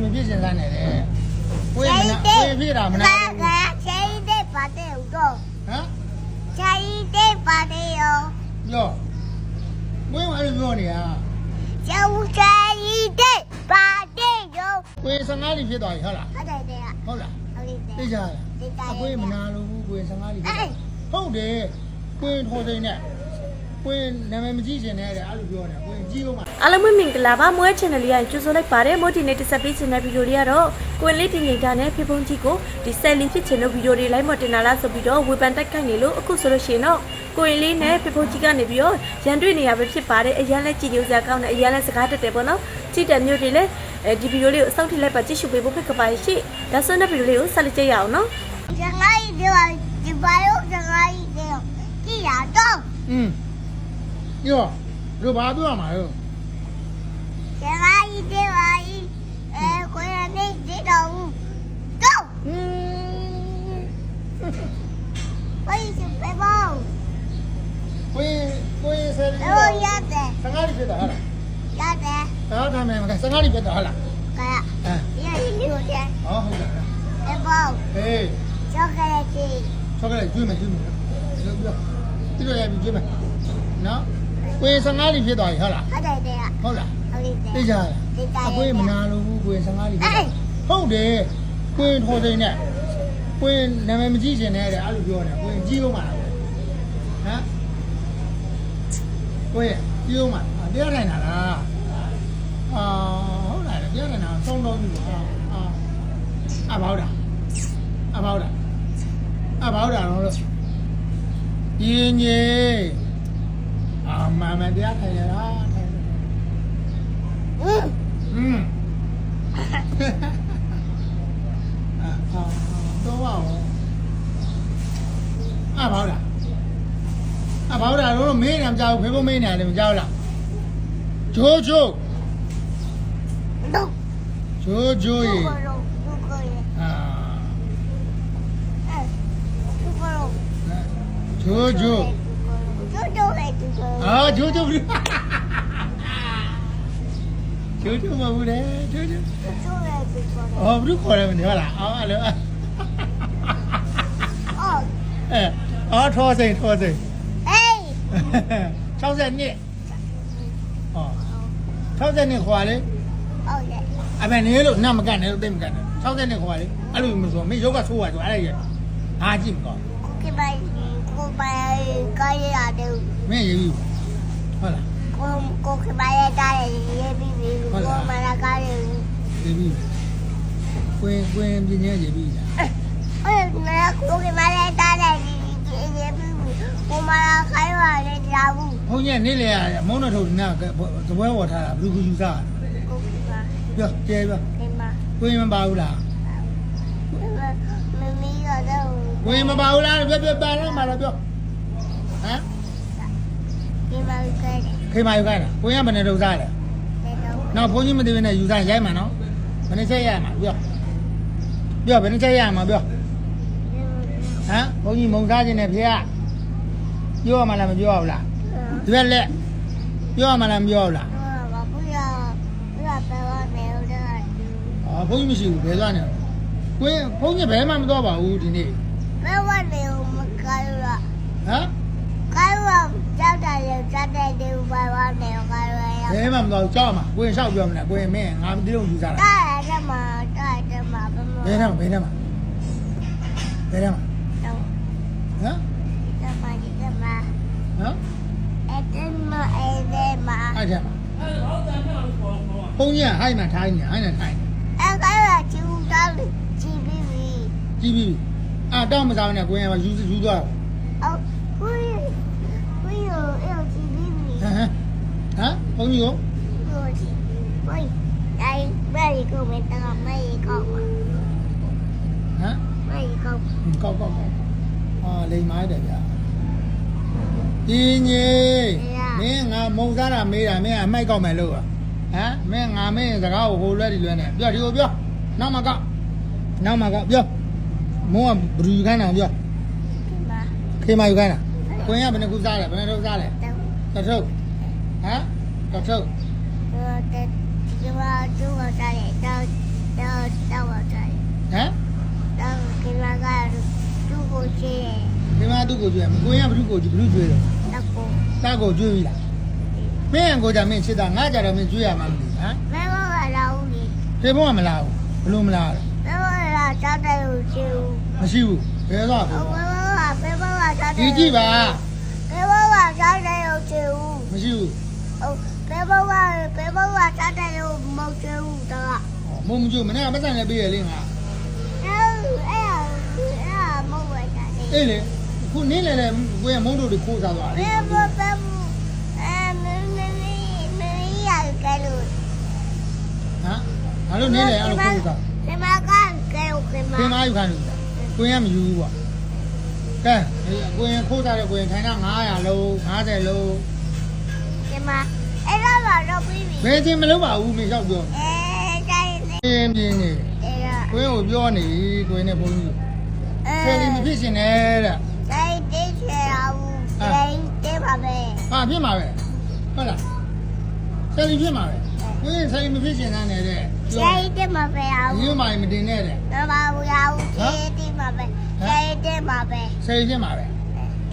မဖြစ်စင်စားနေတယ်ကိုယ်မနာကိုယ်ဖြစ်တာမနာကကချိန်တဲ့ပါတယ်တော့ဟမ်ချိန်တဲ့ပါတယ်ရောပြောကိုယ်မအဲ့လိုပြောနေတာကျောင်းချိန်တဲ့ပါတယ်ရော ကိုယ်15လီဖြစ်သွားပြီဟုတ်လားဟုတ်တယ်တဲ့ဟုတ်လားဟုတ်တယ်သိကြလားအကိုယ်မနာလို့ဘူးကိုယ်15လီဖြစ်သွားဟုတ်တယ်ကိုယ်ထော်စိန်နဲ့ကိုယ်နာမည်မကြည့်ချင်တဲ့အဲ့လိုပြောနေတာကိုယ်ကြည့်ဦးမှာအားလုံးပဲမင်္ဂလာပါမွေး channel လေးကကြိုဆိုလိုက်ပါတယ်မို့ဒီနေ့တက်ဆက်ပေးချင်တဲ့ဗီဒီယိုလေးကတော့ကိုယ်လေးတင်နေတာနဲ့ဖေဖုန်းကြီးကိုဒီဆက်လေးဖြစ်ချင်တဲ့ဗီဒီယိုတွေလိုက်မတင်လာလားဆိုပြီးတော့ဝေဖန်တိုက်ခိုက်နေလို့အခုဆိုလို့ရှိရင်တော့ကိုယ်လေးနဲ့ဖေဖုန်းကြီးကနေပြီးတော့ရန်တွေ့နေရပဲဖြစ်ပါတယ်အရင်လဲကြည်ညိုစရာကောင်းတယ်အရင်လဲစကားတက်တယ်ပေါ့နော်ကြည့်တဲ့မျိုးတွေလည်းအဲဒီဗီဒီယိုလေးကိုအဆုံးထိလိုက်ပါကြည့်ရှုပေးဖို့ဖိတ်ကပါရှိဒါဆိုတဲ့ဗီဒီယိုလေးကိုဆက်လက်ကြည့်ရအောင်နော်ကျန်လိုက်ဒီပါဒီပါရောကျန်လိုက်ဒီကြည့်ရတော့อืม ပြောတို့ဘာပြောမှာလဲကျန်လိုက်ဒီပါအဲကိုရနေဒီတော့တော့อืมဝိစပေဘောကိုယ်ကိုယ်ဆယ်လီတော့ရတယ်15လီဖြစ်တာဟုတ်လားရတယ်အားထားမယ်မက15လီဖြစ်တာဟုတ်လားကအဲရရလို့ တယ်ဟောဟုတ်လားပေဘောဟေးချောကလေးကြီးချောကလက်ကျွေးမယ်ကျွေးမယ်ပြောပြောဒီလိုရပြီကျွေးမယ်နော်ကိုယ်15လီဖြစ်သွားပြီဟုတ်လားဟုတ်တယ်တဲ့ဟုတ်လားဟုတ်တယ်သိကြလားဒီတိုအင်ကိုယ်မနာလို့ဘူးကိုယ်15လီဖြစ်တာဟုတ်တယ်ကိုယ်ထော်စိန်နဲ့ကိုယ်နာမည်မကြည့်ချင်တဲ့အဲ့လိုပြောနေတာကိုယ်ကြည့်ဦးမှာလားဟမ်ကိုယ်ကြည့်ဦးမှာတရားထိုင်တာလားအာဟုတ်လားတရားထိုင်တာစောင်းတော့ပြီအာအာအဘောက်တာအဘောက်တာအဘောက်တာတော့လို့ပြင်းကြီး အာမမတရားထိုင်ရတာထိုင်ရဟမ်ဟမ်အာတော့ပါဦးအာဘောက်လားအာဘောက်လားတို့မင်းနေမကြောက်ဖေဖို့မင်းနေတယ်မကြောက်လားဂျိုးဂျိုးတော့ဂျိုးဂျိုးရေအာဂျိုးဂျိုး ကျိုးကျိုးလေးသူကအာဂျိုးဂျိုးဂျိုးဂျိုးမဟုတ်လေဂျိုးဂျိုးကျိုးလေးသူကအော်ဘုခေါ်ရမနေဟုတ်လားအော်အဲ့လိုအော်အဲအော်ထောစိန်ထောစိန်အေး60နှစ်ဟော60နှစ်ခွာလေဟုတ်တယ်အမေနေလို့နတ်မကန်နဲ့လို့သိမကန်နဲ့60နှစ်ခွာလေအဲ့လိုမဆိုမင်းယောဂဆိုးပါဆိုအဲ့ဒါရငါကြည့်မကောကိုကပိုင် ကိုပိုင်ကိုရရတယ်မင်းရေးပြီဟုတ်လားကိုကိုကပိုင်ရတာရေးပြီးပြီးကိုမလာကားရရေးပြီကွင်းကွင်းပြင်းချင်းရေးပြီလားအဲ့နာကိုကပိုင်ရတာရေးပြီးကိုမလာခိုင်းပါလေကြာဘူးဘုန်းကြီးနေလေရမုန်းတော်ထုတ်နာသပွဲဝေါ်ထားတာဘယ်လိုယူစားကိုကပါပြောကျဲပြောဒီမှာကွင်းမပါဘူးလား မမီရတော့ ကွ င်းမပါဘူးလားပြောပြောပါလားမလားပြောဟမ်ဒီမှာကဲတယ်ခေမာယူခိုင်းလားကွင်းကဘယ်နဲ့ထုတ်စားလဲတော့နောက်ဘုန်းကြီးမသိဘဲနဲ့ယူစားရိုက်မှာနော်ဘယ်နှချက်ရမှာပြောပြောဘယ်နှချက်ရမှာပြောဟမ်ဘုန်းကြီးမုံစားခြင်းနဲ့ဖေကပြောရမှလားမပြောရဘူးလားဒီဘက်လက်ပြောရမှလားမပြောရဘူးလားဘာဘူးရဘယ်တော့မယ်တော့အော်ဘုန်းကြီးမရှိဘူးဘယ်သွားနေလဲကိုင်းဘုန်းကြီးဘယ်မှမသွားပါဘူးဒီနေ့ ဘယ်ဝနေမကားရဟမ်ကားရကြောက်တယ်ကြောက်တယ်ဒီဘာဝနေကားရဘယ်မှမသွားဘူးကြောက်မှာကိုင်းလျှောက်ပြောမလားကိုင်းမင်းငါမသိလို့ယူစားတာတာရမှာတာရမှာဘယ်မှာဘယ်ထဲမှာဘယ်ထဲမှာဘယ်ထဲမှာတော့ဟမ်တမကြီးတမဟမ်အဲ့တမအဲ့ဒီမှာအဲ့ထဲမှာဘုန်းကြီးကဟိုင်းမှာထိုင်းနေဟိုင်းနဲ့ထိုင်းနေအဲ့ကားရချူတောင်းချီပြီးပြီကြည့်ပြီ အာတောင်းမစားနဲ့ကိုင်းကယူယူသွားအော်ကိုရကိုရအဲ့ချီပြီးပြီဟမ်ဟမ်ဟမ်ဘုန်းကြီးကိုကိုချီဝိုင်းတိုင်းဘယ်ကိုမတောင်းမဲကောက်မှာဟမ်မဲကောက်ကောက်ကောက်ကောက်အာလိမ်မားတယ်ဗျာဒီညေမင်းငါမုံစားတာမေးတာမင်းအမိုက်ကောက်မယ်လို့ဟမ်မင်းငါမင်းစကားကိုဟိုလွဲဒီလွဲနဲ့ပြောဒီကိုပြောနောက်မှကောက်နောက်မှကောက်ပြော မုံကဘယ်လူယူခိုင်းတာပြောပါခေမယူခိုင်းတာခွင်ကဘယ်နှခုစားလဲဘယ်နှထုပ်စားလဲတော့တထုပ်ဟမ်တထုပ်တော့တက်ဒီမှာသူ့ကိုတားရတော့တော့တော့တားရဟမ်တော့ဒီမှာကသူ့ကိုချေခေမသူ့ကိုကျွေးမခွင်ကဘယ်လူကိုကျွေးဘယ်လူကျွေးလဲတက်ကိုတက်ကိုကျွေးပြီလားမင်းကိုကြမင်းချစ်တာငါကြတော့မင်းကျွေးရမှာမလို့ဟမ်မင်းကလာဦးလေဒီဘုံကမလာဘူးဘလို့မလာဘူး စားတယ်လို့ချူမရှိဘူးဘယ်တော့ဖေအဖုံးမဲမလာမဲမလာစားတယ်ဒီကြည့်ပါမဲမလာစားတယ်လို့ချူမရှိဘူးဟုတ်မဲမလာမဲမလာစားတယ်လို့မဟုတ်ချူတော့မုံမကျမနေ့ကပတ်စံလည်းပေးရလေငါအဲ့အဲ့အဲ့မဟုတ်ပါဘူးအေးလေခုနင်းလေလေကိုရင်မုံတို့တွေခိုးစားသွားတယ်မဲမပဲအဲမင်းမင်းမင်းရကလို့ဟမ်ငါတို့နင်းလေအဲ့လိုခိုးစားဒီမှာက ကဲကမပင်မယူခံလို့ကိုရင်ကမယူဘူးပေါ့ကဲကိုရင်ခိုးစားတဲ့ကိုရင်ထိုင်တာ900လုံး50လုံးဒီမှာအဲ့ဒါတော့ပြီးပြီဘယ်ချင်းမလုပ်ပါဘူးမင်းလျှောက်ပြောအဲတိုင်းနေပြင်းပြင်းနေအဲ့ဒါကိုရင်ကိုပြောနေကိုရင်နဲ့ဘုန်းကြီးအဲဆယ်လီမဖြစ်ရှင်နဲ့တဲ့တိုင်းတိချေအောင်တိုင်းတိပါပဲဟာဖြစ်မှာပဲဟုတ်လားဆယ်လီဖြစ်မှာပဲ ကိုရင်ဆယ်လီမဖြစ်ရှင်နဲ့တဲ့ပြောတိုင်းတိပါပဲအောင်ဒီမိုင်မတင်နဲ့တဲ့တော့ပါဘူးအောင်တိုင်းတိပါပဲတိုင်းတိပါပဲဆယ်လီဖြစ်မှာပဲ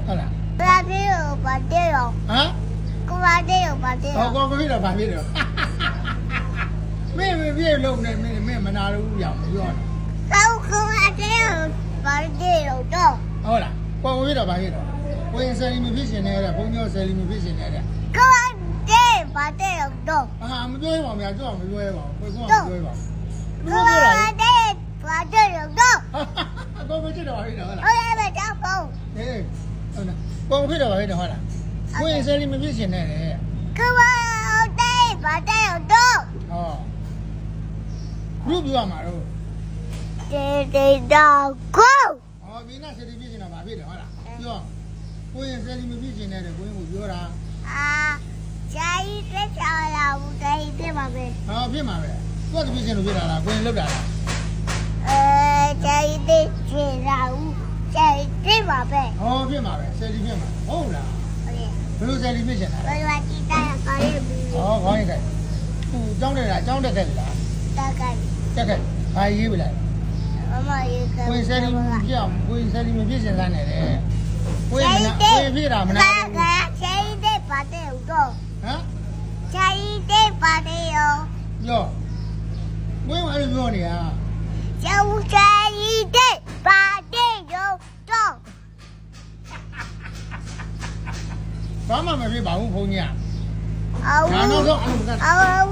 ဟုတ်လားဘာပြေရောဘာတေရောဟမ်ကိုဘာတေရောဘာတေဟောရောကောကိုဖြစ်တော့ဗာဖြစ်တော့မင်းမပြည့်လုံးနေမင်းမင်းမနာလို့ရအောင်ပြောတာကောကိုဘာတေရောဘာတေရောတော့ဟုတ်လားကောကိုဖြစ်တော့ဗာဖြစ်တော့ကိုရင်ဆယ်လီမဖြစ်ရှင်နဲ့တဲ့ဘုန်းကြီးဆယ်လီမဖြစ်ရှင်နဲ့တဲ့ကိုဘာ တေဘာတေရောတော့အာမပြောရပါဘူးများကြောက်မပြောရပါဘူးကိုကမပြောရပါဘူးကိုဘယ်လိုပြောဘာလဲတေဘာတေရောတော့ကောကိုဖြစ်တော့ဗာဖြစ်တော့ဟုတ်လားဟုတ်ရဲ့ပဲတော့ပေါ့ဟေးဟုတ်လားကောကိုဖြစ်တော့ဗာဖြစ်တော့ဟုတ်လားကိုရင်ဆယ်လီမဖြစ်ရှင်နဲ့တဲ့ကိုဘာတေဘာတေရောတော့ဟောဘူးပြောမှာတော့တေတေတော့ကိုဟောမင်းကဆယ်လီဖြစ်ရှင်တော့ဗာဖြစ်တယ်ဟုတ်လားပြောကိုရင်ဆယ်လီမဖြစ်ရှင်နဲ့တဲ့ကိုရင်ကိုပြောတာအာ ဂျာကြီးတက်ချာလာဘူးတိုင်ပြပါမယ်ဟောဖြစ်မှာပဲသူကတဖြစ်ရှင်လို့ဖြစ်တာလားကိုရင်လောက်တာလားအဲဂျာကြီးတက်ချာလာဘူးဂျာကြီးတက်ပါပဲဟောဖြစ်မှာပဲဆယ်လီဖြစ်မှာဟုတ်လားဟုတ်ရဲ့ဘယ်လိုဆယ်လီဖြစ်ရှင်တာလဲဘယ်လိုကြည့်တာကောင်းရဲ့ဘူးဟောခေါင်းရိုက်ခိုင်သူကြောင်းတယ်လားကြောင်းတက်ခဲ့လားတက်ကတက်ခဲ့ဘာရေးပလိုက်မမရေကကိုရင်ဆယ်လီပြအောင်ကိုရင်ဆယ်လီမဖြစ်ရှင်သားနဲ့တဲ့ကိုရင်ဂျာမကြီးနာတက်ကိုရင်ဖြစ်တာမနာကဘူးကဂျာကြီးတက်ပါတယ်တော့ ဟမ် ဂျာကြီးတက်ပါတယ်ရော ပြောကိုရင်အဲ့လိုပြောနေတာ ဂျာဦးဂျာကြီးတက်ပါတယ်ရောတော့ ဘာမှမဖြစ်ပါဘူးဘုန်းကြီး အော်ကဒါတော့တော့အဲ့လိုကအော်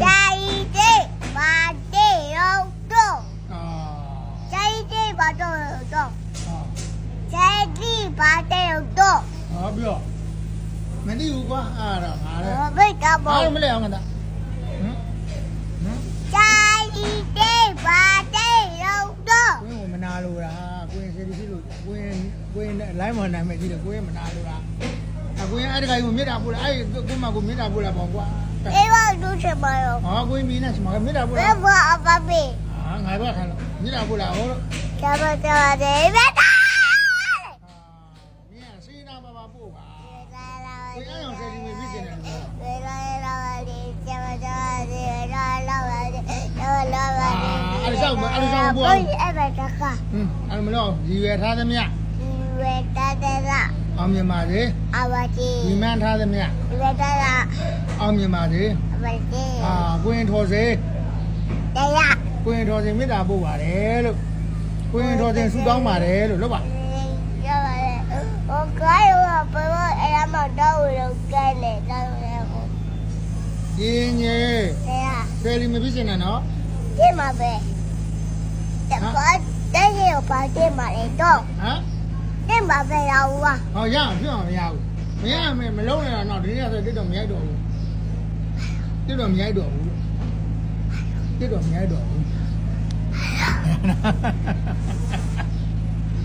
ဂျာကြီးတက်ပါတယ်ရောတော့အာဂျာကြီးတက်ပါတယ်တော့ဟောဂျာကြီးပါတယ်တော့ဟောပြောမသိဘူးကွာအားတော့ငါလည်းဘယ်ကဘာဘောလို့မလဲအောင်ကတာဟမ်ဟမ်ဂျာကြီးတက်ပါတယ်ရောတော့ကိုရင်မနာလို့လားကိုရင်ဆယ်လီဖြစ်လို့ကိုရင်ကိုရင်လိုင်းမနိုင်မဲ့ကြည့်တယ်ကိုရင်မနာလို့လားအ ကိုရင်အဲ့ဒီကကြီးကိုမြစ်တာပို့လားအဲ့ကိုမကိုမြစ်တာပို့လားပေါ့ကွာအေးပါတို့ချင်ပါရောဟောကိုရင်မင်းနဲ့ချမကမြစ်တာပို့ဘလားယ်ဘာအပပေဟာငါဘက်ခံလို့မြစ်တာပို့လားဟောလို့ကျမကျမတယ်ဘယ်တာမင်းကစေးနာပါပါပို့ပါကိုရင်အောင်ဆယ်လီဖြစ်နေတယ်ဘယ်လာလာလေးကျမကျမတယ်လာလာလာလာလာလာအဲ့ဒါတကဟင်းအဲ့မလို့ရည်ရွယ်ထားသမျှဒီဝေတာတဲ့လား အောင်မြင်ပါစေအဝတီဒီမှန်းထားသမျှဒီဝေတာလားအောင်မြင်ပါစေအဝတီအာကိုရင်ထော်စေတရားကိုရင်ထော်စေမေတ္တာပို့ပါတယ်လို့ကိုရင်ထော်စေဆုတောင်းပါတယ်လို့လို့ပါရပါတယ်ဟိုကားရောဘယ်လိုအဲ့ဒါမှတော့လို့ကဲလေတော့လေဟိုရင်းကြီးတရားဆယ်လီမဖြစ်နေနော်ဒီမှာပဲတပတ်တဲ့ရပါတဲ့မှာလေတော့ဟမ် ဒီမှာပဲရောဝါဟောရအောင်ဖြစ်အောင်မရဘူးမရမယ်မလုံးနဲ့တော့ဒီနေ့ဆိုတစ်တော့မရိုက်တော့ဘူးတစ်တော့မရိုက်တော့ဘူးတစ်တော့မရိုက်တော့ဘူး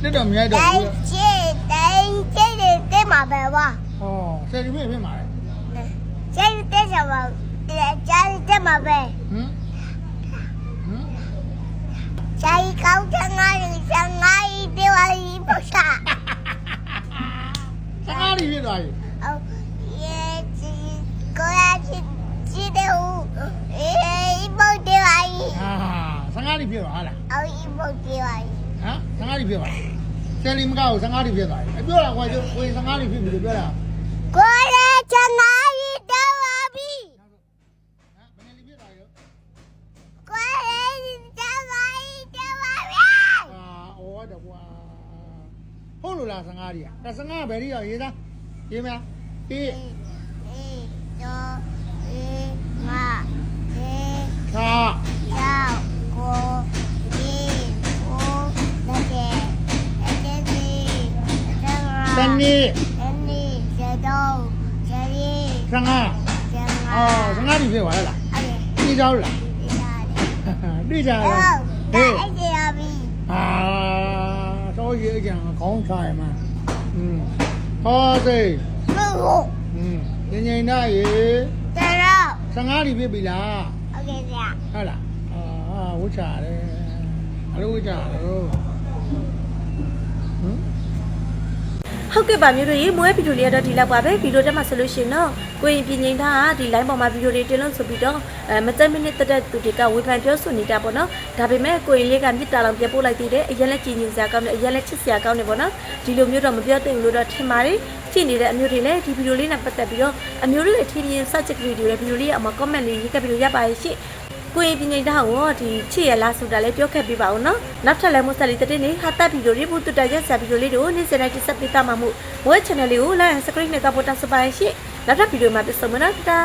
တစ်တော့မရိုက်တော့တိုင်းဘူးချစ်တိုင်းချစ်တဲ့မှာပဲဝါဟောဆယ်လီဖြစ်ဖြစ်မှာလေချစ်တဲ့ချမှာတဲ့ကြားတဲ့မှာပဲဟမ်ဟမ်ချာီကောင်းတဲ့ငါးရီဆန်ငါးရီဒီဝါ ရီပုစာစကားလေးဖြစ်သွားပြီအော်ရဲ့ချီကိုရချစ်ချစ်တဲ့ဦးအေးဘုတ်ဒီဝါရီဟာစကားလေးဖြစ်သွားဟာလားအော်ဤဘုတ်ဒီဝါရီဟမ်စကားလေးဖြစ်သွားဟဆယ်လီမကောက်15တိဖြစ်သွားပြီအပြောတာကွာကျကိုယ်15တိဖြစ်ပြီလို့ပြောတာကိုရဲချန်နာရီတော့ပါပြီဟမ်ဘယ်နှစ်လီဖြစ်သွားရောကိုရဲချန်နာရီတော့ပါပြီအာဩတော့ကွာဟုတ်လို့လား15တိอ่ะဒါ15ဘယ်ရီရောရေးသား ရေးမလားအေးအေးတော့အေးငါအေးခါရောက်ကိုဒီကိုလက်တဲ့လက်တဲ့စီတတနည်းအနည်းဇတော့ဇရီ15ဇငါအော်15 ဟောသိမဟုတ်ဟင်းငင်ငင်နာရေတရော15ဒီပြစ်ပြီလားဟုတ်ကဲ့ဗျာဟုတ်လားအာဝှချရတယ်အလိုဝှချရတော့ ဟမ်ဟုတ်ကဲ့ပါမျိုးတို့ရေမွေးဗီဒီယိုလေးကတော့ဒီလောက်ပါပဲဗီဒီယိုတက်မှာဆိုလို့ရှိရင်တော့ကိုရင်ပြင်ငိန်သားကဒီ line ပေါ်မှာဗီဒီယိုတွေတင်လို့ဆိုပြီးတော့အဲမတက်မိနစ်တက်တဲ့သူတွေကဝေဖန်ပြောဆိုနေတာပေါ့နော်ဒါပေမဲ့ကိုရင်လေးကမြစ်တာလောင်ပြပို့လိုက်သေးတယ်အရင်လက်ကြည်ညင်စရာကောင်းတယ်အရင်လက်ချစ်စရာကောင်းတယ်ပေါ့နော်ဒီလိုမျိုးတော့မပြောသင့်ဘူးလို့တော့ထင်ပါတယ်ကြည့်နေတဲ့အမျိုးတွေလည်းဒီဗီဒီယိုလေးနဲ့ပတ်သက်ပြီးတော့အမျိုးတွေရဲ့ထင်မြင် subject ဗီဒီယိုလေးဗီဒီယိုလေးအမှာ comment လေးရေးခဲ့ပြီးတော့ရပါရဲ့ရှင့် ကိုရင်ပြင်နေတာဟောဒီချစ်ရလားဆိုတာလည်းပြောခဲ့ပြပါဦးနော်နောက်ထပ်လည်းမဆက်လီတဲ့နေ့ဟာတပ်ဗီဒီယိုလေးဘူးတူတက်ရက်ဆက်ဗီဒီယိုလေးတို့နေ့စဉ်တိုင်းတက်ဆက်ပေးတာမှာမို့ဝက် channel လေးကို like and subscribe နဲ့တော့ပို့တာစပါရှင်နောက်ထပ်ဗီဒီယိုမှာပြန်ဆုံမနော်တာ